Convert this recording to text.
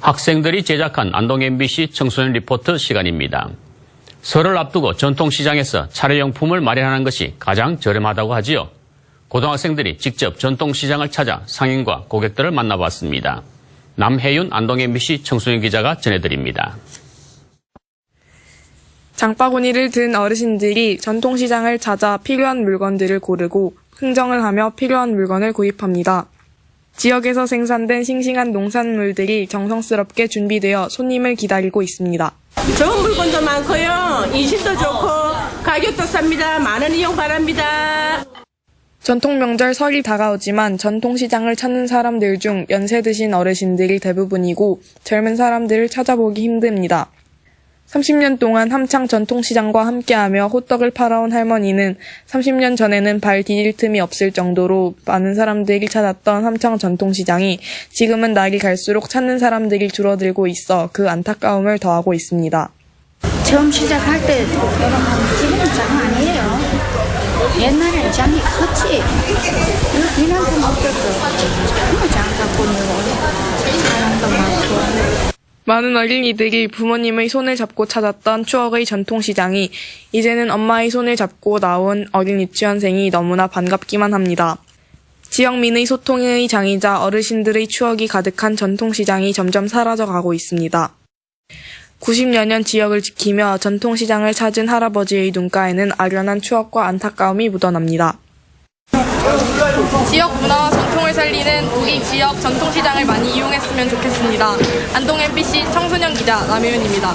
학생들이 제작한 안동 MBC 청소년 리포트 시간입니다. 설을 앞두고 전통시장에서 차례용품을 마련하는 것이 가장 저렴하다고 하지요. 고등학생들이 직접 전통시장을 찾아 상인과 고객들을 만나봤습니다. 남혜윤 안동 MBC 청소년 기자가 전해드립니다. 장바구니를 든 어르신들이 전통시장을 찾아 필요한 물건들을 고르고 흥정을 하며 필요한 물건을 구입합니다. 지역에서 생산된 싱싱한 농산물들이 정성스럽게 준비되어 손님을 기다리고 있습니다. 좋은 물건도 많고요. 인심도 좋고 가격도 쌉니다. 많은 이용 바랍니다. 전통 명절 설이 다가오지만 전통시장을 찾는 사람들 중 연세 드신 어르신들이 대부분이고 젊은 사람들을 찾아보기 힘듭니다. 30년 동안 함창 전통시장과 함께하며 호떡을 팔아온 할머니는 30년 전에는 발 디딜 틈이 없을 정도로 많은 사람들이 찾았던 함창 전통시장이 지금은 날이 갈수록 찾는 사람들이 줄어들고 있어 그 안타까움을 더하고 있습니다. 처음 시작할 때 지금은 장 아니에요. 옛날엔 장이 컸지. 이만큼 없었어. 정말 장사꾼이고 사람도 많은 어린이들이 부모님의 손을 잡고 찾았던 추억의 전통시장이 이제는 엄마의 손을 잡고 나온 어린 유치원생이 너무나 반갑기만 합니다. 지역민의 소통의 장이자 어르신들의 추억이 가득한 전통시장이 점점 사라져가고 있습니다. 90여 년 지역을 지키며 전통시장을 찾은 할아버지의 눈가에는 아련한 추억과 안타까움이 묻어납니다. 지역 문화와 전통을 살리는 지역 전통시장을 많이 이용했으면 좋겠습니다. 안동 MBC 청소년 기자 남효윤입니다.